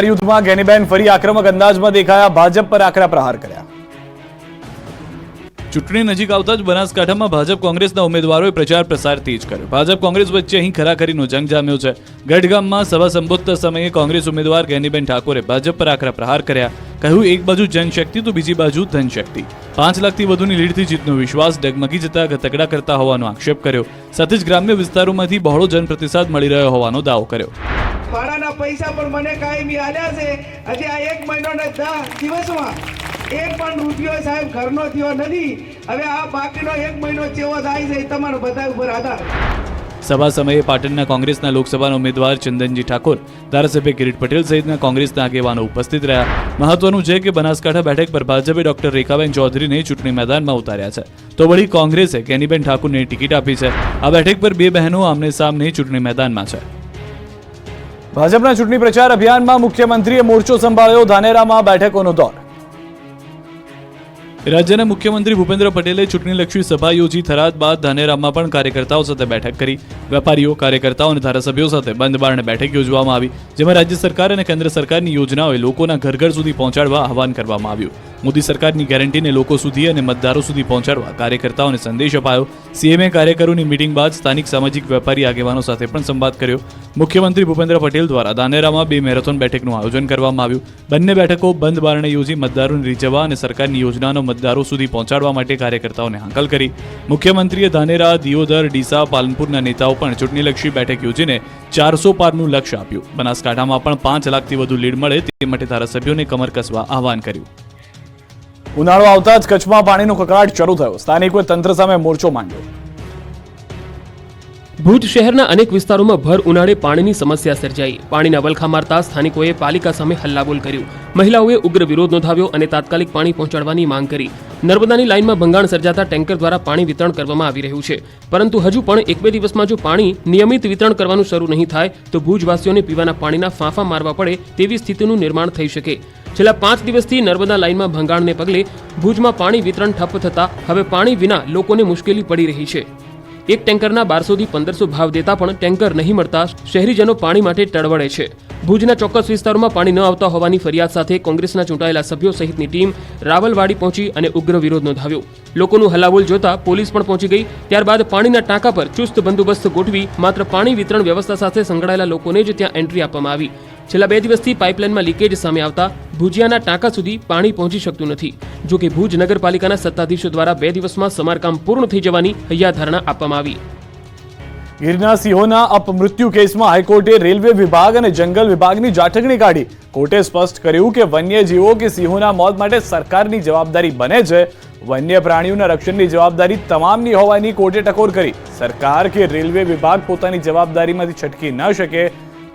યુદ્ધમાં ગેનીબેન ફરી આક્રમક અંદાજમાં દેખાયા ભાજપ પર આકરા પ્રહાર કર્યા. ચૂંટણી નજીક આવતા જ બનાસકાંઠામાં ભાજપ કોંગ્રેસના ઉમેદવારોએ પ્રચાર પ્રસાર તેજ કર્યો. ભાજપ કોંગ્રેસ વચ્ચે અહીં ખરાખરીનો જંગ જામ્યો છે. ગઢગામમાં સભા સંબોધતા સમયે કોંગ્રેસ ઉમેદવાર ગેનીબેન ઠાકોરે ભાજપ પર આકરા પ્રહાર કર્યા. કહ્યું, એક બાજુ જનશક્તિ તો બીજી બાજુ ધનશક્તિ. પાંચ લાખથી વધુની લીડથી જીતનો વિશ્વાસ ડગમગી જતા ગતકડા કરતા હોવાનો આક્ષેપ કર્યો. સાથે જ ગ્રામ્ય વિસ્તારોમાંથી બહોળો જનપ્રતિસાદ મળી રહ્યો હોવાનો દાવો કર્યો. ભાડાના પૈસા પણ મને કાયમી આલ્યા છે. હજી આ એક મહિનો દસ દિવસમાં એક પણ રૂપિયો સાહેબ ઘરનો થયો નથી. હવે આ બાકીનો એક મહિનો ચેવો થાય છે તમારો બધા ઉપર આધાર. સભા સમયે પાટણના કોંગ્રેસના લોકસભાના ઉમેદવાર ચંદનજી ઠાકોર, ધારાસભ્ય કિરીટ પટેલ સહિતના કોંગ્રેસના આગેવાનો ઉપસ્થિત રહ્યા. મહત્વનું છે કે બનાસકાંઠા બેઠક પર ભાજપે ડોક્ટર રેખાબેન ચૌધરીને ચૂંટણી મેદાનમાં ઉતાર્યા છે. તો વળી કોંગ્રેસે કેનીબેન ઠાકુરને ટિકિટ આપી છે. આ બેઠક પર બે બહેનો આમને સામને ચૂંટણી મેદાનમાં છે. ભાજપના ચૂંટણી પ્રચાર અભિયાનમાં મુખ્યમંત્રીએ મોરચો સંભાળ્યો ધાનેરામાં બેઠકોનો દોર. રાજ્યના મુખ્યમંત્રી ભૂપેન્દ્ર પટેલે ચૂંટણીલક્ષી સભા યોજી થરાદ બાદ ધાનેરામાં પણ કાર્યકર્તાઓ સાથે બેઠક કરી. વેપારીઓ, કાર્યકર્તાઓ અને ધારાસભ્યો સાથે બંધ બારણે બેઠક યોજવામાં આવી, જેમાં રાજ્ય સરકાર અને કેન્દ્ર સરકારની યોજનાઓએ લોકોના ઘર ઘર સુધી પહોંચાડવા આહવાન કરવામાં આવ્યું. મોદી સરકારની ગેરંટીને લોકો સુધી અને મતદારો સુધી પહોંચાડવા કાર્યકર્તાઓને સંદેશ અપાયો. સીએમએ કાર્યકરોની મિટિંગ બાદ સ્થાનિક સામાજિક વેપારી આગેવાનો સાથે પણ સંવાદ કર્યો. મુખ્યમંત્રી ભૂપેન્દ્ર પટેલ દ્વારા દાનેરામાં બે મેરેથોન બેઠકનું આયોજન કરવામાં આવ્યું. બંને બેઠકો બંધ બારણે યોજી મતદારોને રીઝવવા અને સરકારની યોજનાનો મતદારો સુધી પહોંચાડવા માટે કાર્યકર્તાઓને હાંકલ કરી. મુખ્યમંત્રીએ ધાનેરા, દિયોદર, ડીસા, પાલનપુરના નેતાઓ પણ ચૂંટણીલક્ષી બેઠક યોજીને ચારસો પારનું લક્ષ્ય આપ્યું. બનાસકાંઠામાં પણ પાંચ લાખથી વધુ લીડ મળે તે માટે ધારાસભ્યોને કમર કસવા આહવાન કર્યું. ઉનાળો આવતા જ કચ્છમાં પાણીનો કકળાટ શરૂ થયો. સ્થાનિકોએ તંત્ર સામે મોરચો માંડ્યો. ભુજ શહેરના અનેક વિસ્તારોમાં ભર ઉનાળે પાણીની સમસ્યા સર્જાઈ. પાણીના વલખા મારતા સ્થાનિકોએ પાલિકા સામે હલ્લાબોલ કર્યું. મહિલાઓએ ઉગ્ર વિરોધ નોંધાવ્યો અને તાત્કાલિક પાણી પહોંચાડવાની માંગ કરી. નર્મદાની લાઇનમાં ભંગાણ સર્જાતા ટેન્કર દ્વારા પાણી વિતરણ કરવામાં આવી રહ્યું છે. પરંતુ હજુ પણ એક બે દિવસમાં જો પાણી નિયમિત વિતરણ કરવાનું શરૂ નહીં થાય, તો ભુજવાસીઓને પીવાના પાણીના ફાંફા મારવા પડે તેવી સ્થિતિનું નિર્માણ થઈ શકે. છેલ્લા પાંચ દિવસથી નર્મદા લાઇનમાં ભંગાણને પગલે ભુજમાં પાણી વિતરણ ઠપ્પ થતા હવે પાણી વિના લોકોને મુશ્કેલી પડી રહી છે. એક ટેન્કરના બારસોથી પંદરસો ભાવ દેતા પણ ટેન્કર નહીં મળતા શહેરીજનો પાણી માટે ટળવળે છે. ભુજના ચોક્કસ વિસ્તારોમાં પાણી ન આવતા હોવાની ફરિયાદ સાથે કોંગ્રેસના ચૂંટાયેલા સભ્યો સહિતની ટીમ રાવલવાડી પહોંચી અને ઉગ્ર વિરોધ નોંધાવ્યો. લોકોનું હલ્લાબોલ જોતા પોલીસ પણ પહોંચી ગઈ, ત્યારબાદ પાણીના ટાંકા પર ચુસ્ત બંદોબસ્ત ગોઠવી માત્ર પાણી વિતરણ વ્યવસ્થા સાથે સંકળાયેલા લોકોને જ ત્યાં એન્ટ્રી આપવામાં આવી. છેલ્લા બે દિવસથી પાઇપલાઇનમાં લીકેજ સામે આવતા ભુજિયાના ટાંકા સુધી પાણી પહોંચી શકતું નથી. જો કે ભુજ નગરપાલિકાના સત્તાધીશો દ્વારા બે દિવસમાં સમારકામ પૂર્ણ થઈ જવાની હૈયાધારણા આપવામાં આવી. ગીરના સિંહોના અપમૃત્યુ કેસમાં હાઈકોર્ટે રેલવે વિભાગ અને જંગલ વિભાગની જાઠકણી કાઢી. કોર્ટે સ્પષ્ટ કર્યું કે વન્યજીવો કે સિંહોના મોત માટે સરકારની જવાબદારી બને છે. વન્ય પ્રાણીઓના રક્ષણની જવાબદારી તમામની હોવાની કોર્ટે ટકોર કરી. સરકાર કે રેલવે વિભાગ પોતાની જવાબદારીમાંથી છટકી ન શકે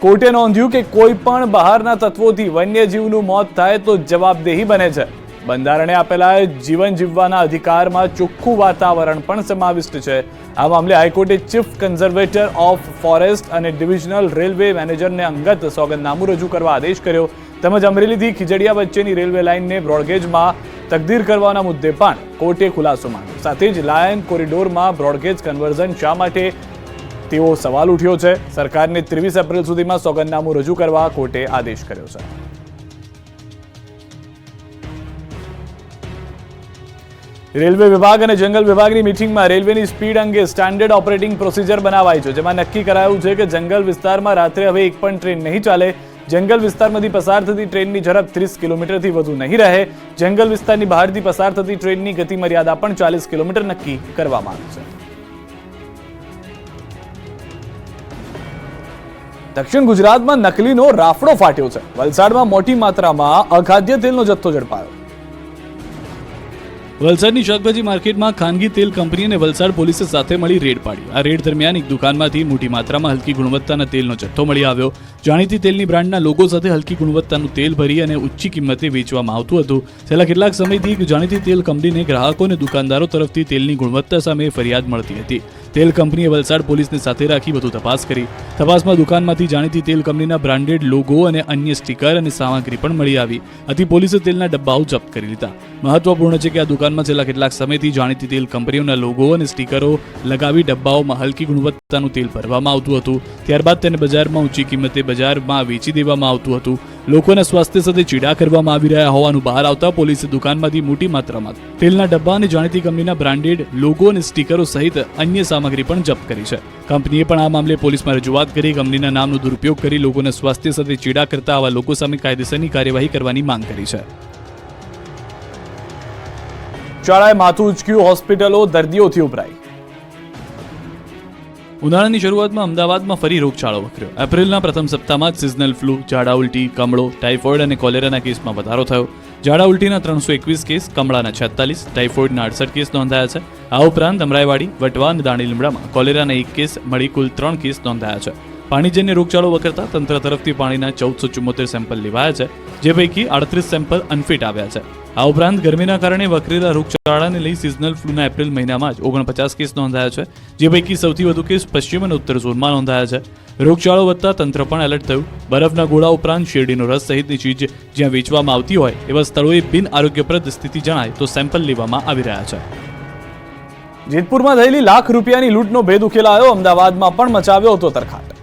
કોર્ટે નોંધ્યું કે કોઈ પણ બહારના તત્વોથી વન્યજીવનું મોત થાય તો જવાબદેહી બને છે. બંધારણે આપેલા જીવન જીવવાના અધિકારમાં ચોખ્ખું વાતાવરણ પણ સમાવિષ્ટ છે. આ મામલે હાઈકોર્ટે ચીફ કન્ઝર્વેટર ઓફ ફોરેસ્ટ અને ડિવિઝનલ રેલવે મેનેજરને અંગત સોગંદનામું રજૂ કરવા આદેશ કર્યો. તેમજ અમરેલીથી ખીજડીયા વચ્ચેની રેલવે લાઇનને બ્રોડગેજમાં તકદીર કરવાના મુદ્દે પણ કોર્ટે ખુલાસો માંગ્યો. સાથે જ લાયન કોરિડોરમાં બ્રોડગેજ કન્વર્ઝન શા માટે તેવો સવાલ ઉઠ્યો છે. સરકારને ત્રેવીસ એપ્રિલ સુધીમાં સોગંદનામું રજૂ કરવા કોર્ટે આદેશ કર્યો છે. રેલવે વિભાગ અને જંગલ વિભાગની મિટિંગમાં રેલવેની સ્પીડ અંગે સ્ટાન્ડર્ડ ઓપરેટિંગ પ્રોસિજર બનાવાઈ છે. જેમાં નક્કી કરાયું છે કે જંગલ વિસ્તારમાં રાત્રે હવે એક પણ ટ્રેન નહીં ચાલે. જંગલ વિસ્તારમાંથી પસાર થતી ટ્રેનની ઝડપ ત્રીસ કિલોમીટરથી વધુ નહીં રહે. જંગલ વિસ્તારની બહારથી પસાર થતી ટ્રેનની ગતિ મર્યાદા પણ ચાલીસ કિલોમીટર નક્કી કરવામાં આવી છે. દક્ષિણ ગુજરાતમાં નકલીનો રાફડો ફાટ્યો છે. વલસાડમાં મોટી માત્રામાં અખાદ્ય તેલનો જથ્થો ઝડપાયો. વલસાડની શાકભાજી માર્કેટમાં ખાનગી તેલ કંપની અને વલસાડ પોલીસે સાથે મળી રેડ પાડી. આ રેડ દરમિયાન એક દુકાનમાંથી મોટી માત્રામાં હલકી ગુણવત્તાના તેલનો જથ્થો મળી આવ્યો. જાણીતી તેલની બ્રાન્ડના લોગો સાથે હલકી ગુણવત્તાનું તેલ ભરી અને ઊંચી કિંમતે વેચવામાં આવતું હતું. છેલ્લા કેટલાક સમયથી જાણીતી તેલ કંપનીને ગ્રાહકો અને દુકાનદારો તરફથી તેલની ગુણવત્તા સામે ફરિયાદ મળતી હતી. તેલ કંપનીએ વલસાડ પોલીસને સાથે રાખી વધુ તપાસ કરી. તપાસમાં દુકાનમાંથી જાણીતી તેલ કંપનીના બ્રાન્ડેડ લોગો અને અન્ય સ્ટીકર અને સામગ્રી પણ મળી આવી. આથી પોલીસે તેલના ડબ્બાઓ જપ્ત કરી લીધા. મહત્વપૂર્ણ છે કે આ દુકાનમાં છેલ્લા કેટલાક સમયથી જાણીતી તેલ કંપનીઓના લોગો અને સ્ટીકરો લગાવી ડબ્બાઓમાં હલકી ગુણવત્તાનું તેલ ભરવામાં આવતું હતું. ત્યારબાદ તેને બજારમાં ઊંચી કિંમતે બજારમાં વેચી દેવામાં આવતું હતું. લોકોના સ્વાસ્થ્ય સાથે ચીડા કરવામાં આવી રહ્યા હોવાનું બહાર આવતા પોલીસે દુકાનમાંથી મોટી માત્રામાં તેલના ડબ્બા અને જાણીતી કંપનીના બ્રાન્ડેડ લોગો અને સ્ટીકરો સહિત અન્ય સામગ્રી પણ જપ્ત કરી છે. કંપનીએ પણ આ મામલે પોલીસમાં રજૂઆત કરી, કંપનીના નામનો દુરુપયોગ કરી લોકોના સ્વાસ્થ્ય સાથે ચીડા કરતા આવા લોકો સામે કાયદેસરની કાર્યવાહી કરવાની માંગ કરી છે. શાળાએ માથું ઉચક્યું, હોસ્પિટલો દર્દીઓથી ઉભરાઈ. ઉનાળાની શરૂઆતમાં અમદાવાદમાં ફરી રોગચાળો વકર્યો. એપ્રિલના પ્રથમ સપ્તાહમાં જ સિઝનલ ફ્લૂ, ઝાડા ઉલટી, કમળો, ટાઇફોઇડ અને કોલેરાના કેસમાં વધારો થયો. ઝાડા ઉલટીના ત્રણસો એકવીસ કેસ, કમળાના છેતાલીસ, ટાઇફોઇડના અડસઠ કેસ નોંધાયા છે. આ ઉપરાંત અમરાઈવાડી, વટવા અને દાણી લીમડામાં કોલેરાના એક કેસ, મળી કુલ ત્રણ કેસ નોંધાયા છે. પાણીજન્ય રોગચાળો વકરતા તંત્ર તરફથી પાણીના ચૌદસો ચુમ્મોતેર સેમ્પલ લેવાયા છે, જે પૈકી આડત્રીસ સેમ્પલ અનફિટ આવ્યા છે. આ ઉપરાંત ગરમીના કારણે વકરેલા રોગચાળાને લઈ સિઝનલ ફ્લૂના એપ્રિલ મહિનામાં જ ઓગણપચાસ કેસ નોંધાયા છે, જે પૈકી સૌથી વધુ કેસ પશ્ચિમ અને ઉત્તર ઝોનમાં નોંધાયા છે. રોગચાળો વધતા તંત્ર પણ એલર્ટ થયું. બરફના ગોળા ઉપરાંત શેરડીનો રસ સહિતની ચીજ જ્યાં વેચવામાં આવતી હોય, એવા સ્થળોએ બિન આરોગ્યપ્રદ સ્થિતિ જણાય તો સેમ્પલ લેવામાં આવી રહ્યા છે. જેતપુરમાં થયેલી લાખ રૂપિયાની લૂંટનો ભેદ ઉકેલાયો, અમદાવાદમાં પણ મચાવ્યો હતો તરખાટ.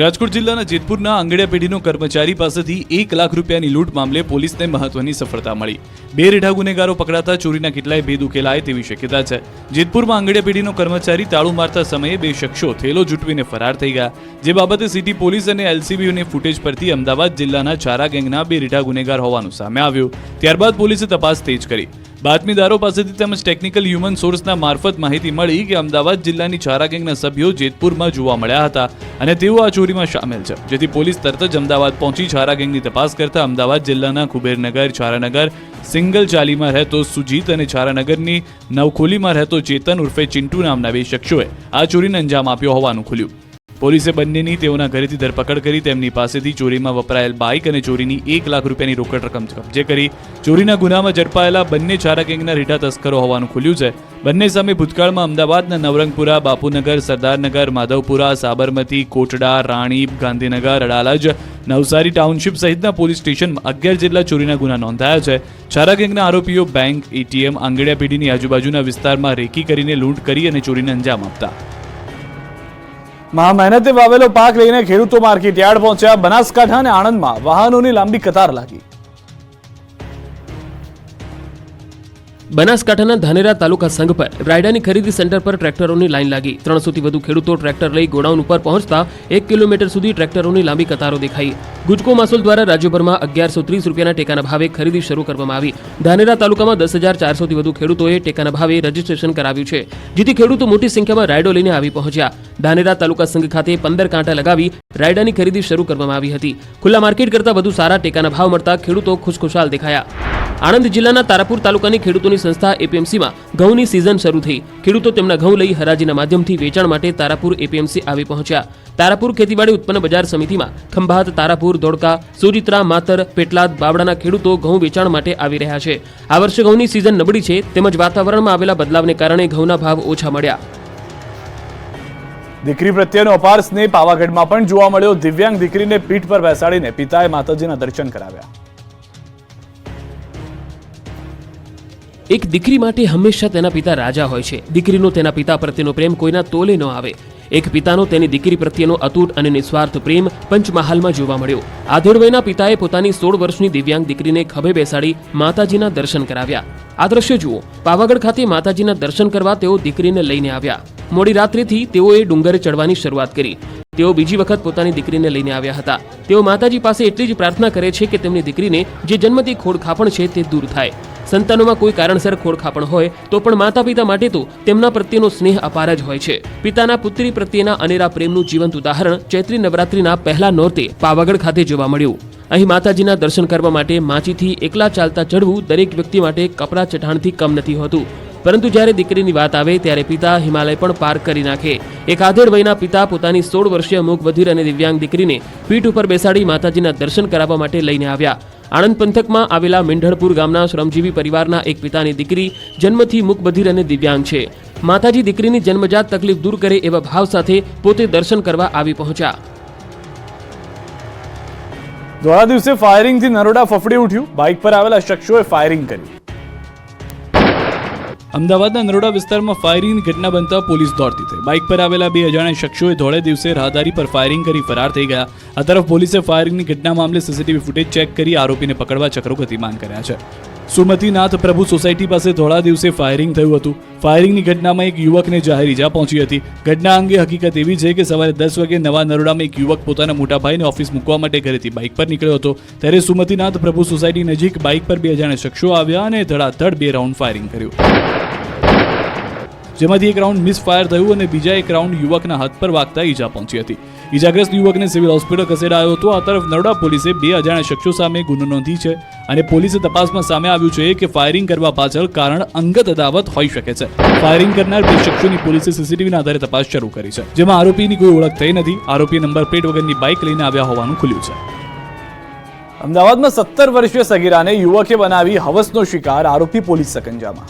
રાજકોટ જિલ્લાના જેતપુરના આંગડિયા પેઢીનો કર્મચારી પાસેથી એક લાખ રૂપિયાની લૂંટ મામલે પોલીસને મહત્વની સફળતા મળી. બે રેઢા ગુનેગારો પકડાતા ચોરીના કેટલાય ભેદ ઉકેલાય તેવી શક્યતા છે. જેતપુરમાં આંગડિયા પેઢીનો કર્મચારી તાળું મારતા સમયે બે શખ્સો થેલો જૂટવીને ફરાર થઈ ગયા. જે બાબતે સિટી પોલીસ અને એલસીબીઓને ફૂટેજ પરથી અમદાવાદ જિલ્લાના ચારા ગેંગના બે રેઢા ગુનેગાર હોવાનું સામે આવ્યું. ત્યારબાદ પોલીસે તપાસ તેજ કરી. બાતમીદારો પાસેથી તેમજ ટેકનિકલ હ્યુમન સોર્સના મારફત માહિતી મળી કે અમદાવાદ જિલ્લાની ચારા ગેંગના સભ્યો જેતપુરમાં જોવા મળ્યા હતા અને તેઓ આ ચોરીમાં સામેલ છે, જેથી પોલીસ તરત જ અમદાવાદ પહોંચી ચારા ગેંગની તપાસ કરતા અમદાવાદ જિલ્લાના કુબેરનગર, ચારાનગર, સિંગલ ચાલીમાં રહેતો સુજીત અને છારાનગરની નવખોલીમાં રહેતો ચેતન ઉર્ફે ચિંટુ નામના બે શખ્સોએ આ ચોરીને અંજામ આપ્યો હોવાનું ખુલ્યું. પોલીસે બંનેની તેઓના ઘરેથી ધરપકડ કરી તેમની પાસેથી ચોરીમાં વપરાયેલ બાઇક અને ચોરીની એક લાખ રૂપિયાની રોકડ રકમ કબજે કરી ચોરીના ગુનામાં ઝડપાયેલા બંને ચારા ગેંગના રીઢા તસ્કરો હોવાનું ખુલ્યું છે. બંને સામે ભૂતકાળમાં અમદાવાદના નવરંગપુરા, બાપુનગર, સરદારનગર, માધવપુરા, સાબરમતી, કોટડા રાણીપ ગાંધીનગર, અડાલજ, નવસારી ટાઉનશીપ સહિતના પોલીસ સ્ટેશનમાં અગિયાર જેટલા ચોરીના ગુના નોંધાયા છે. ચારા ગેંગના આરોપીઓ બેંક, એટીએમ આંગડિયા પેઢીની આજુબાજુના વિસ્તારમાં રેકી કરીને લૂંટ કરી અને ચોરીને અંજામ આપતા. મહા મહેનતે વાવેલો પાક લઈને ખેડૂતો માર્કેટ યાર્ડ પહોંચ્યા બનાસકાંઠા અને આણંદમાં વાહનોની લાંબી કતાર લાગી. બનાસકાંઠાના ધાનેરા તાલુકા સંઘ પર રાયડાની ખરીદી સેન્ટર પર ટ્રેક્ટરોની લાઈન લાગી. ત્રણસોથી વધુ ખેડૂતો ટ્રેક્ટર લઈ ગોડાઉન ઉપર પહોંચતા એક કિલોમીટર સુધી ટ્રેક્ટરોની લાંબી કતારો દેખાઈ. ગુજકો માસોલ દ્વારા રાજ્યભરમાં અગિયારસો ત્રીસ રૂપિયાના ટેકાના ભાવે ખરીદી શરૂ કરવામાં આવી. ધાનેરા તાલુકામાં દસ હજાર ચારસોથી વધુ ખેડૂતોએ ટેકાના ભાવે રજીસ્ટ્રેશન કરાવ્યું છે, જેથી ખેડૂતો મોટી સંખ્યામાં રાયડો લઈને આવી પહોંચ્યા. ધાનેરા તાલુકા સંઘ ખાતે પંદર કાંટા લગાવી રાયડાની ખરીદી શરૂ કરવામાં આવી હતી. ખુલ્લા માર્કેટ કરતાં વધુ સારા ટેકાના ભાવ મળતા ખેડૂતો ખુશખુશાલ દેખાયા. આણંદ જિલ્લાના તારાપુર તાલુકાની ખેડૂતોની સંસ્થા એપીએમસીમાં ઘઉંની સિઝન શરૂ થઈ. ખેડૂતો તેમના ઘઉં લઈ હરાજીના માધ્યમથી વેચાણ માટે તારાપુર એપીએમસી આવી પહોંચ્યા. તારાપુર ખેતીવાડી ઉત્પન્ન બજાર સમિતિમાં ખંભાત, તારાપુર, ધોળકા, સુજિત્રા, માતર, પેટલાદ બાવડાના ખેડૂતો ઘઉં વેચાણ માટે આવી રહ્યા છે. આ વર્ષે ઘઉંની સિઝન નબળી છે, તેમજ વાતાવરણમાં આવેલા બદલાવને કારણે ઘઉંના ભાવ ઓછા મળ્યા. દીકરી પ્રત્યેનો અપાર સ્નેહ પાવાગઢમાં પણ જોવા મળ્યો. દિવ્યાંગ દીકરીને પીઠ પર બેસાડીને પિતાએ માતાજીના દર્શન કરાવ્યા. એક દીકરી માટે હંમેશા તેના પિતા રાજા હોય છે. દીકરીનો તેના પિતા પ્રત્યેનો પ્રેમ કોઈના તોલે ન આવે. એક પિતાનો તેની દીકરી પ્રત્યેનો અતૂટ અને નિસ્વાર્થ પ્રેમ પંચમહાલમાં જોવા મળ્યો. આધેડ પિતાએ પોતાની સોળ વર્ષની દિવ્યાંગ દીકરીને ખભે બેસાડી માતાજીના દર્શન કરાવ્યા. આ દ્રશ્ય જુઓ. પાવાગઢ ખાતે માતાજીના દર્શન કરવા તેઓ દીકરીને લઈને આવ્યા. મોડી રાત્રિથી તેઓએ ડુંગરે ચડવાની શરૂઆત કરી. તેઓ બીજી વખત પોતાની દીકરીને લઈને આવ્યા હતા. તેઓ માતાજી પાસે એટલી જ પ્રાર્થના કરે છે કે તેમની દીકરીને જે જન્મથી ખોડખાપણ છે તે દૂર થાય. સંતાનોમાં કોઈ કારણસર ખોડખાપણ હોય, તો પણ માતા પિતા માટે તો તેમના પ્રત્યેનો સ્નેહ અપાર જ હોય છે. પિતાના પુત્રી પ્રત્યેના અનેરા પ્રેમનું જીવંત ઉદાહરણ ચૈત્રી નવરાત્રીના પહેલા નોરતે પાવાગઢ ખાતે જોવા મળ્યું. અહીં માતાજીના દર્શન કરવા માટે માચીથી એકલા ચાલતા ચડવું દરેક વ્યક્તિ માટે કપરા ચઢાણથી કમ નથી હોતું. પરંતુ જ્યારે દીકરીની વાત આવે ત્યારે પિતા હિમાલય પણ પાર કરી નાખે. એક આધેડ વયના પિતા પોતાની સોળ વર્ષીય મૂક વધીર અને દિવ્યાંગ દીકરીને પીઠ ઉપર બેસાડી માતાજીના દર્શન કરાવવા માટે લઈને આવ્યા. આણંદ પંથકમાં આવેલા મેંઢળપુર ગામના શ્રમજીવી પરિવારના એક પિતાની દીકરી જન્મથી મૂક અને દિવ્યાંગ છે. માતાજી દીકરીની જન્મજાત તકલીફ દૂર કરે એવા ભાવ સાથે પોતે દર્શન કરવા આવી પહોંચ્યા. ધોળા દિવસે ફાયરિંગથી નરોડા ફફડી ઉઠ્યું. બાઇક પર આવેલા શખ્સોએ ફાયરિંગ કર્યું અમદાવાદના નરોડા વિસ્તારમાં ફાયરિંગની ઘટના બનતા પોલીસ દોડતી થઈ. બાઇક પર આવેલા બે અજાણ્યા શખ્સોએ ધોળે દિવસે રાહદારી પર ફાયરિંગ કરી ફરાર થઈ ગયા. આ તરફ પોલીસે ફાયરિંગની ઘટના મામલે સીસીટીવી ફૂટેજ ચેક કરી આરોપીને પકડવા ચક્રો ગતિમાન કર્યા છે. સુમતીનાથ પ્રભુ સોસાયટી પાસે થોડા દિવસે ફાયરિંગ થયું હતું. ફાયરિંગની ઘટનામાં એક યુવકને જાહેર ઈજા પહોંચી હતી. ઘટના અંગે હકીકત એવી છે કે સવારે દસ વાગે નવા નરોડામાં એક યુવક પોતાના મોટા ભાઈને ઓફિસ મૂકવા માટે ઘરેથી બાઇક પર નીકળ્યો હતો. ત્યારે સુમતીનાથ પ્રભુ સોસાયટી નજીક બાઇક પર બે અજાણ્યા શખ્સો આવ્યા અને ધડાધડ બે રાઉન્ડ ફાયરિંગ કર્યું. જેમાંથી એક રાઉન્ડ મિસ ફાયર થયું અને બીજા એક રાઉન્ડ યુવકના હાથ પર વાગતા ઈજા પહોંચી હતી. ઈજાગ્રસ્ત યુવકને સિવિલ હોસ્પિટલ ખસેડાયો હતો. આ તરફ નરોડા પોલીસે બે અજાણ્યા શખ્સો સામે ગુનો નોંધી છે અને પોલીસે તપાસમાં સામે આવ્યું છે કે ફાયરિંગ કરવા પાછળ કારણ અંગત અદાવત હોઈ શકે છે. ફાયરિંગ કરનાર બે શખ્સોની પોલીસે સીસીટીવીના આધારે તપાસ શરૂ કરી છે, જેમાં આરોપીની કોઈ ઓળખ થઈ નથી. આરોપી નંબર પ્લેટ વગરની બાઇક લઈને આવ્યા હોવાનું ખુલ્યું છે. અમદાવાદમાં સત્તર વર્ષીય સગીરાને યુવકે બનાવી હવસનો શિકાર, આરોપી પોલીસ સકંજામાં.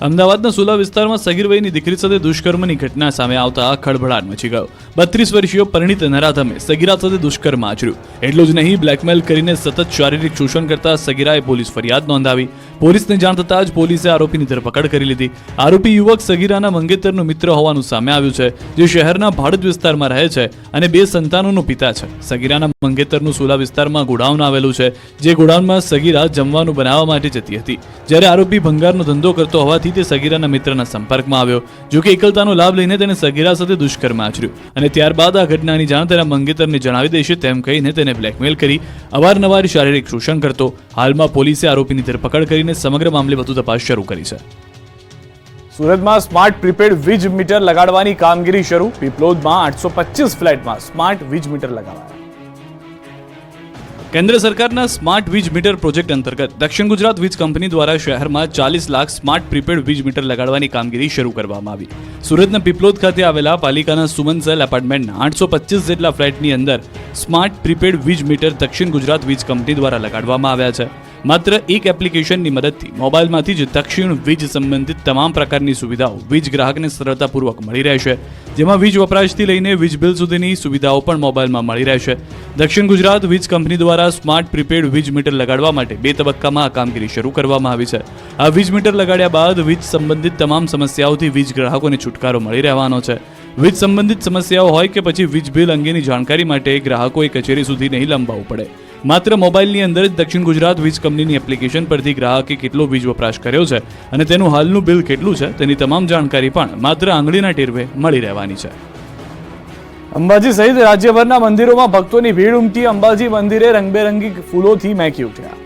અમદાવાદના સુલા વિસ્તારમાં સગીર વયની દીકરી સાથે દુષ્કર્મની ઘટના સામે આવતા ખળભળાટ મચી ગયો. બત્રીસ વર્ષીય પરિણીત નરાધમે સગીરા સાથે દુષ્કર્મ આચર્યું. એટલું જ નહીં બ્લેકમેલ કરીને સતત શારીરિક શોષણ કરતા સગીરાએ પોલીસ ફરિયાદ નોંધાવી. પોલીસને જાણ થતાં જ પોલીસે આરોપીની ધરપકડ કરી લીધી. આરોપી યુવક સગીરાના મંગેતરનો મિત્ર હોવાનું સામે આવ્યું છે, જે શહેરના ભાડજ વિસ્તારમાં રહે છે અને બે સંતાનોનો પિતા છે. સગીરાના મંગેતરનું સુલા વિસ્તારમાં ગોડાઉન આવેલું છે, જે ગોડાઉનમાં સગીરા જમવાનું બનાવવા માટે જતી હતી. જ્યારે આરોપી ભંગારનો ધંધો કરતો હોવાથી તે સગીરાના મિત્રના સંપર્કમાં આવ્યો, જો કે એકલતાનો લાભ લઈને તેને સગીરા સાથે દુષ્કર્મ આચર્યું. અને ત્યારબાદ આ ઘટનાની જાણ તેના મંગેતરને જણાવી દેશે તેમ કહીને તેને બ્લેકમેલ કરી અવારનવાર શારીરિક શોષણ કરતો. હાલમાં પોલીસે આરોપીની ધરપકડ કરીને સમગ્ર મામલે વધુ તપાસ શરૂ કરી છે. સુરતમાં સ્માર્ટ પ્રીપેડ વીજ મીટર લગાડવાની કામગીરી શરૂ. પીપલોદમાં આઠસો પચીસ ફ્લેટમાં સ્માર્ટ વીજ મીટર લગાવાયા. કેન્દ્ર સરકારના સ્માર્ટ વીજ મીટર પ્રોજેક્ટ અંતર્ગત દક્ષિણ ગુજરાત વીજ કંપની દ્વારા શહેરમાં ચાલીસ લાખ સ્માર્ટ પ્રીપેડ વીજ મીટર લગાડવાની કામગીરી શરૂ કરવામાં આવી. સુરતના પીપલોદ ખાતે આવેલા પાલિકાના સુમન સેલ એપાર્ટમેન્ટના આઠસો પચીસ જેટલા ફ્લેટની અંદર સ્માર્ટ પ્રીપેડ વીજ મીટર દક્ષિણ ગુજરાત વીજ કંપની દ્વારા લગાડવામાં આવ્યા છે. માત્ર એક એપ્લિકેશનની મદદથી મોબાઈલમાંથી જ દક્ષિણ વીજ સંબંધિત તમામ પ્રકારની સુવિધાઓ વીજ ગ્રાહકને સરળતાપૂર્વક મળી રહેશે. જેમાં વીજ વપરાશથી લઈને વીજ બિલ સુધીની સુવિધાઓ પણ મોબાઈલમાં મળી રહેશે. દક્ષિણ ગુજરાત વીજ કંપની દ્વારા સ્માર્ટ પ્રીપેડ વીજ મીટર લગાડવા માટે બે તબક્કામાં આ કામગીરી શરૂ કરવામાં આવી છે. આ વીજ મીટર લગાડ્યા બાદ વીજ સંબંધિત તમામ સમસ્યાઓથી વીજ ગ્રાહકોને છુટકારો મળી રહેવાનો છે. વીજ સંબંધિત સમસ્યાઓ હોય કે પછી વીજ બિલ અંગેની જાણકારી માટે ગ્રાહકોએ કચેરી સુધી નહીં લંબાવવું પડે. માત્ર મોબાઈલની અંદર જ દક્ષિણ ગુજરાત વીજ કંપનીની એપ્લિકેશન પરથી ગ્રાહકે કેટલો વીજ વપરાશ કર્યો છે અને તેનું હાલનું બિલ કેટલું છે તેની તમામ જાણકારી પણ માત્ર આંગળીના ટેરવે મળી રહેવાની છે. અંબાજી સહિત રાજ્યભરના મંદિરોમાં ભક્તોની ભીડ ઉમટી અંબાજી મંદિરે રંગબેરંગી ફૂલોથી મહેકી ઉઠ્યા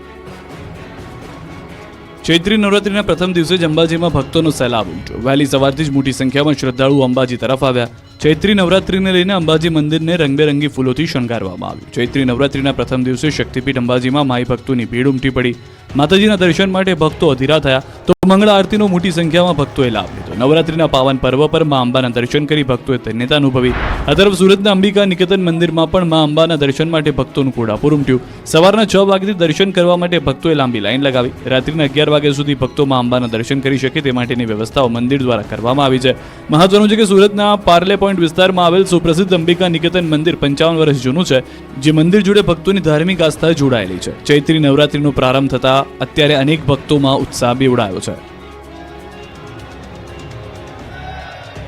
ચૈત્રી નવરાત્રીના પ્રથમ દિવસે જ અંબાજીમાં ભક્તોનો સહેલાબ ઉમટ્યો. વહેલી સવારથી જ મોટી સંખ્યામાં શ્રદ્ધાળુઓ અંબાજી તરફ આવ્યા. ચૈત્રી નવરાત્રીને લઈને અંબાજી મંદિરને રંગબેરંગી ફૂલોથી શણગારવામાં આવ્યું. ચૈત્રી નવરાત્રીના પ્રથમ દિવસે શક્તિપીઠ અંબાજીમાં માઈ ભક્તોની ભીડ ઉમટી પડી. માતાજીના દર્શન માટે ભક્તો અધીરા થયા તો મંગળા આરતીનો મોટી સંખ્યામાં ભક્તોએ લાભ લીધો. નવરાત્રીના પાવન પર્વ પર મા અંબાના દર્શન કરી ભક્તોએ ધન્યતા અનુભવી. આ તરફ સુરતના અંબિકા નિકેતન મંદિરમાં પણ મા અંબાના દર્શન માટે ભક્તોનું કોડાપુર ઉમટ્યું. સવારના છ વાગ્યાથી દર્શન કરવા માટે ભક્તોએ લાંબી લાઈન લગાવી. રાત્રિના અગિયાર વાગ્યા સુધી ભક્તો મા અંબાના દર્શન કરી શકે તે માટેની વ્યવસ્થાઓ મંદિર દ્વારા કરવામાં આવી છે. મહત્વનું છે કે સુરતના પાર્લે પોઈન્ટ વિસ્તારમાં આવેલ સુપ્રસિદ્ધ અંબિકા નિકેતન મંદિર પંચાવન વર્ષ જૂનું છે, જે મંદિર જોડે ભક્તોની ધાર્મિક આસ્થા જોડાયેલી છે. ચૈત્રી નવરાત્રીનો પ્રારંભ થતા અત્યારે અનેક ભક્તોમાં ઉત્સાહ બેવડાયો છે.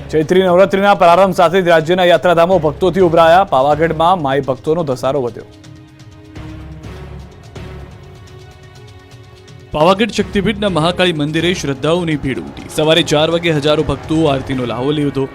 ચૈત્રી નવરાત્રીના પ્રારંભ સાથે જ રાજ્યના યાત્રાધામો ભક્તોથી ઉભરાયા. પાવાગઢમાં માઈ ભક્તોનો ધસારો વધ્યો. પાવાગઢ શક્તિપીઠના મહાકાળી મંદિરે શ્રદ્ધાઓની ભીડ ઉમટી. સવારે ચાર વાગે હજારો ભક્તો આરતીનો લાહો લીધો.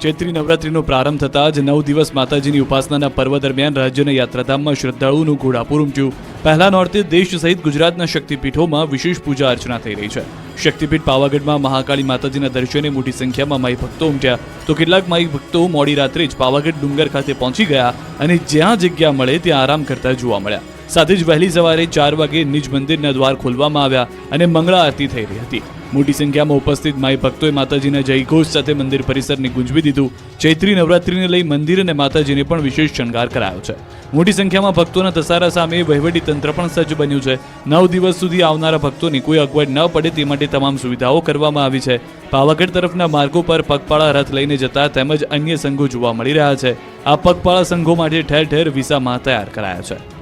ચૈત્રી નવરાત્રીનો પ્રારંભ થતાં જ નવ દિવસ માતાજીની ઉપાસનાના પર્વ દરમિયાન રાજ્યના યાત્રાધામમાં શ્રદ્ધાળુઓનું ઘોડાપુર ઉમટ્યું. પહેલા નોર્તે દેશ સહિત ગુજરાતના શક્તિપીઠોમાં વિશેષ પૂજા અર્ચના થઈ રહી છે. શક્તિપીઠ પાવાગઢમાં મહાકાળી માતાજીના દર્શને મોટી સંખ્યામાં માઈ ભક્તો ઉમટ્યા. તો કેટલાક માઈ ભક્તો મોડી રાત્રે જ પાવાગઢ ડુંગર ખાતે પહોંચી ગયા અને જ્યાં જગ્યા મળે ત્યાં આરામ કરતા જોવા મળ્યા. સાથે જ વહેલી સવારે ચાર વાગે નિજ મંદિરના દ્વાર ખોલવામાં આવ્યા અને મંગળા આરતી થઈ રહી હતી. મોટી સંખ્યામાં ઉપસ્થિત માઈ ભક્તોએ માતાજીના જયઘોષ સાથે મંદિર પરિસરને ગુંજવી દીધું. ચૈત્રી નવરાત્રીને લઈ મંદિર અને માતાજીને પણ વિશેષ શણગાર કરાયો છે. મોટી સંખ્યામાં ભક્તોના ધસારા સામે વહીવટી તંત્ર પણ સજ્જ બન્યું છે. નવ દિવસ સુધી આવનારા ભક્તોની કોઈ અગવડ ન પડે તે માટે તમામ સુવિધાઓ કરવામાં આવી છે. પાવાગઢ તરફના માર્ગો પર પગપાળા રથ લઈને જતા તેમજ અન્ય સંઘો જોવા મળી રહ્યા છે. આ પગપાળા સંઘો માટે ઠેર ઠેર વિસામાં તૈયાર કરાયા છે.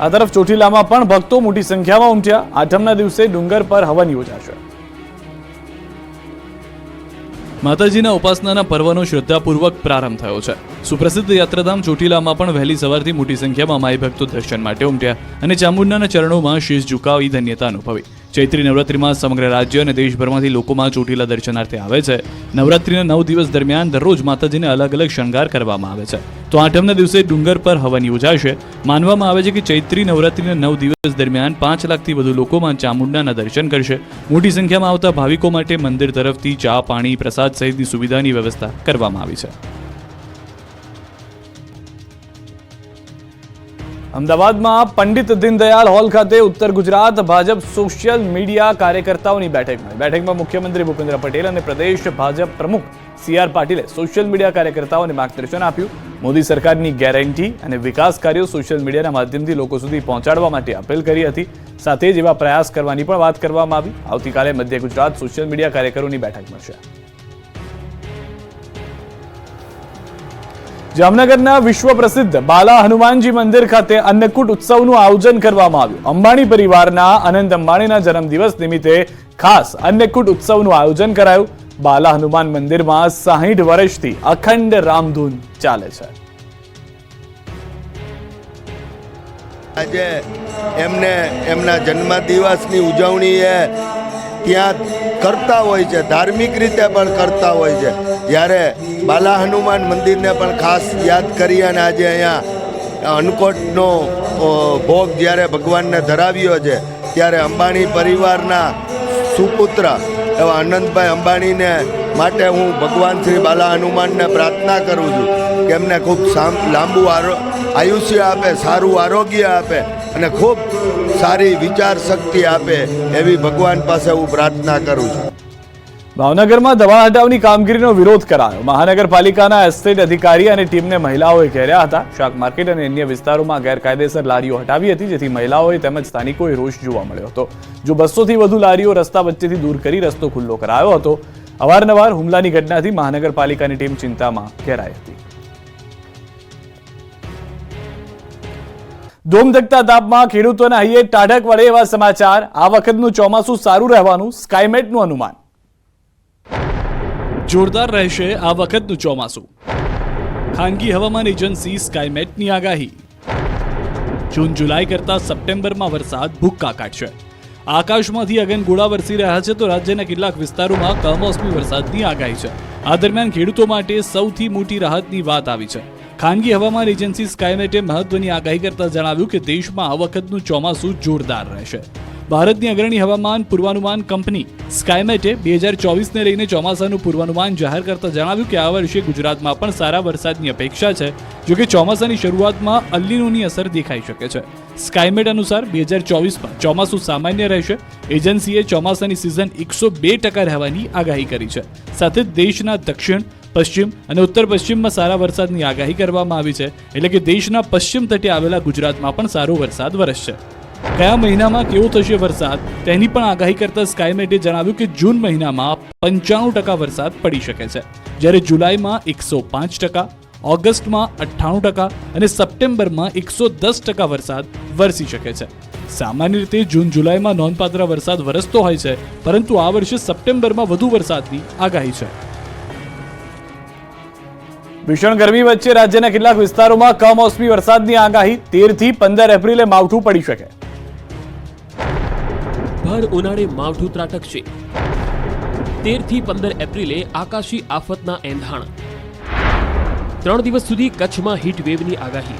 આ તરફ ચોટીલામાં પણ ભક્તો મોટી સંખ્યામાં ઉમટ્યા. આઠમના દિવસે ડુંગર પર હવન યોજાશે. માતાજીના ઉપાસનાના પર્વનો શ્રદ્ધાપૂર્વક પ્રારંભ થયો છે. સુપ્રસિદ્ધ યાત્રાધામ ચોટીલામાં પણ વહેલી સવારથી મોટી સંખ્યામાં માઈ ભક્તો દર્શન માટે ઉમટ્યા અને ચામુંડાના ચરણોમાં શીશ ઝુકાવી ધન્યતા અનુભવી. ચૈત્રી નવરાત્રિમાં સમગ્ર રાજ્ય અને દેશભરમાંથી લોકોમાં ચોટીલા દર્શનાર્થે આવે છે. નવરાત્રિના નવ દિવસ દરમિયાન દરરોજ માતાજીને અલગ અલગ શણગાર કરવામાં આવે છે. તો આઠમના દિવસે ડુંગર પર હવન યોજાશે. માનવામાં આવે છે કે ચૈત્રી નવરાત્રિના નવ દિવસ દરમિયાન પાંચ લાખથી વધુ લોકોમાં ચામુંડાના દર્શન કરશે. મોટી સંખ્યામાં આવતા ભાવિકો માટે મંદિર તરફથી ચા, પાણી, પ્રસાદ સહિતની સુવિધાની વ્યવસ્થા કરવામાં આવી છે. અમદાવાદમાં પંડિત દીનદયાળ હોલ ખાતે ઉત્તર ગુજરાત ભાજપ સોશિયલ મીડિયા કાર્યકર્તાઓની બેઠક મળી બેઠકમાં મુખ્યમંત્રી ભૂપેન્દ્ર પટેલ અને પ્રદેશ ભાજપ પ્રમુખ સી આર પાટીલે સોશિયલ મીડિયા કાર્યકર્તાઓને માર્ગદર્શન આપ્યું. મોદી સરકારની ગેરંટી અને વિકાસ કાર્યો સોશિયલ મીડિયાના માધ્યમથી લોકો સુધી પહોંચાડવા માટે અપીલ કરી હતી. સાથે જ એવા પ્રયાસ કરવાની પણ વાત કરવામાં આવી. આવતીકાલે મધ્ય ગુજરાત સોશિયલ મીડિયા કાર્યકરોની બેઠક મળશે જામનગરના વિશ્વ પ્રસિદ્ધ બાલા હનુમાનજી મંદિર ખાતે અન્નકૂટ ઉત્સવનું આયોજન કરવામાં આવ્યું. અંબાણી પરિવારના અનંત અંબાણીના જન્મદિવસ નિમિત્તે ખાસ અન્નકૂટ ઉત્સવનું આયોજન કરાયું. બાલા હનુમાન મંદિરમાં સાહીઠ વર્ષથી અખંડ રામધૂન ચાલે છે. આજે એમને એમના જન્મદિવસની ઉજવણી એ ત્યાં કરતા હોય છે, ધાર્મિક રીતે પણ કરતા હોય છે. જ્યારે બાલા હનુમાન મંદિરને પણ ખાસ યાદ કરી અને આજે અહીંયા અન્નકોટનો ભોગ જ્યારે ભગવાનને ધરાવ્યો છે, ત્યારે અંબાણી પરિવારના સુપુત્ર એવા આનંદભાઈ અંબાણીને માટે હું ભગવાન શ્રી બાલા હનુમાનને પ્રાર્થના કરું છું કે એમને ખૂબ લાંબુ આયુષ્ય આપે, સારું આરોગ્ય આપે અને ખૂબ સારી વિચાર શક્તિ આપે એવી ભગવાન પાસે હું પ્રાર્થના કરું છું. ભાવનગરમાં દવા હટાવની કામગીરીનો વિરોધ કરાયો. મહાનગરપાલિકાના એસ્ટેટ અધિકારી અને ટીમને મહિલાઓએ ઘેર્યા હતા. શાક માર્કેટ અને અન્ય વિસ્તારોમાં ગેરકાયદેસર લારીઓ હટાવી હતી, જેથી મહિલાઓએ તેમજ સ્થાનિકોએ રોષ જોવા મળ્યો હતો. જો બસોથી વધુ લારીઓ રસ્તા વચ્ચેથી દૂર કરી રસ્તો ખુલ્લો કરાયો હતો, અવારનવાર હુમલાની ઘટનાથી મહાનગરપાલિકાની ટીમ ચિંતામાં ઘેરાઈ હતી. ધોમધકતા તાપમાં ખેડૂતોના હૈયે ટાઢક વળે એવા સમાચાર. આ વખતનું ચોમાસું સારું રહેવાનું સ્કાયમેટનું અનુમાન. જોરદાર રહેશે આ વખતનું ચોમાસું. ખાનગી હવામાન એજન્સી સ્કાયમેટની આગાહી. જૂન, જુલાઈ કરતા સપ્ટેમ્બરમાં વરસાદ ભૂક્કા કાઢશે. આકાશમાંથી અગનગોળા વરસી રહ્યા છે તો રાજ્યના કેટલાક વિસ્તારોમાં કમોસમી વરસાદની આગાહી છે. આ દરમિયાન ખેડૂતો માટે સૌથી મોટી રાહતની વાત આવી છે. ખાનગી હવામાન એજન્સી સ્કાયમેટે મહત્વની આગાહી કરતા જણાવ્યું કે દેશમાં આ વખતનું ચોમાસું જોરદાર રહેશે. ભારતની અગ્રણી હવામાન પૂર્વાનુમાન કંપની સ્કાયમેટે બે હજાર ચોવીસને લઈને ચોમાસાનું પૂર્વાનુમાન જાહેર કરતા જણાવ્યું કે આ વર્ષે ગુજરાતમાં પણ સારા વરસાદની અપેક્ષા છે જો કે ચોમાસાની શરૂઆતમાં અલ્લીનોની અસર દેખાઈ શકે છે. સ્કાયમેટ અનુસાર બે હજાર ચોવીસમાં ચોમાસું સામાન્ય રહેશે. એજન્સીએ ચોમાસાની સિઝન એકસો બે ટકા રહેવાની આગાહી કરી છે. સાથે દેશના દક્ષિણ, પશ્ચિમ અને ઉત્તર પશ્ચિમમાં સારા વરસાદની આગાહી કરવામાં આવી છે. એટલે કે દેશના પશ્ચિમ તટે આવેલા ગુજરાતમાં પણ સારો વરસાદ વરસશે. કયા મહિનામાં કેવો થશે વરસાદ તેની પણ આગાહી કરતા સ્કાયમેટે જણાવ્યું કે જૂન મહિનામાં પંચાણું ટકા વરસાદ પડી શકે છે. જ્યારે જુલાઈમાં એકસો પાંચ ટકા, ઓગસ્ટમાં અઠ્ઠાણું ટકા અને સપ્ટેમ્બરમાં એકસો દસ ટકા વરસાદ વરસી શકે છે. સામાન્ય રીતે જૂન જુલાઈમાં નોંધપાત્ર વરસાદ વરસતો હોય છે, પરંતુ આ વર્ષે સપ્ટેમ્બરમાં વધુ વરસાદની આગાહી છે. ભીષણ ગરમી વચ્ચે રાજ્યના કેટલાક વિસ્તારોમાં કમોસમી વરસાદની આગાહી તેરથી પંદર એપ્રિલે માવઠું પડી શકે. ભર ઉનાળે માવઠું ત્રાટકશે. તેરથી પંદર એપ્રિલે આકાશી આફતના એંધાણ. ત્રણ દિવસ સુધી કચ્છમાં હીટ વેવની આગાહી.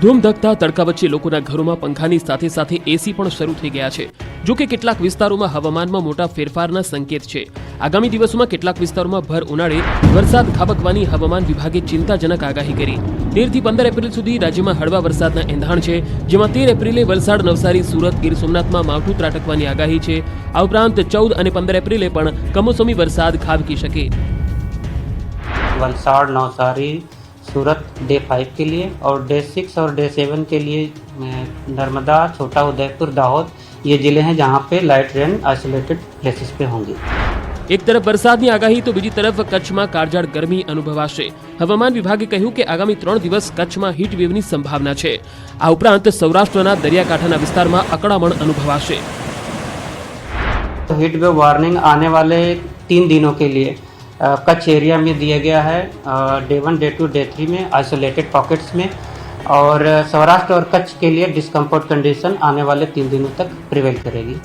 ધૂમધકતા તડકા વચ્ચે લોકોના ઘરોમાં પંખાની સાથે સાથે એસી પણ શરૂ થઈ ગયા છે. જો કે કેટલાક વિસ્તારોમાં હવામાનમાં મોટા ફેરફારના સંકેત છે. આગામી દિવસોમાં કેટલાક વિસ્તારોમાં ભર ઉનાળે વરસાદ ખાબકવાની હવામાન વિભાગે ચિંતાજનક આગાહી કરી. તેરથી પંદર એપ્રિલ સુધી રાજ્યમાં હળવા વરસાદના એંધાણ છે, જેમાં તેર એપ્રિલે વલસાડ, નવસારી, સુરત, ગીર સોમનાથમાં માવઠું ત્રાટકવાની આગાહી છે. આ ઉપરાંત ચૌદ અને પંદર એપ્રિલે પણ કમોસમી વરસાદ ખાબકી શકે. વલસાડ, નવસારી सूरत डे फाइव के लिए और डे सिक्स और डे सेवन के लिए अ, नर्मदा छोटा उदयपुर दाहोद ये ज़िले हैं जहाँ पे लाइट रेन आइसोलेटेड प्लेसेस पे होंगी એક તરફ વરસાદની આગાહી તો બીજી તરફ કચ્છમાં કાળઝાળ ગરમી અનુભવાશે હવામાન વિભાગે કહ્યું કે આગામી ત્રણ દિવસ કચ્છમાં હીટ વેવની સંભાવના છે આ ઉપરાંત સૌરાષ્ટ્રના દરિયાકાંઠાના વિસ્તારમાં અકળામણ અનુભવાશે तो हीट वेव वार्निंग आने वाले तीन दिनों के लिए अ, कच्छ एरिया में दिया गया है day one day two day three में आइसोलेटेड पॉकेट्स में और सौराष्ट्र और कच्छ के लिए डिस्कम्फर्ट कंडीशन आने वाले तीन दिनों तक प्रिवेल करेगी।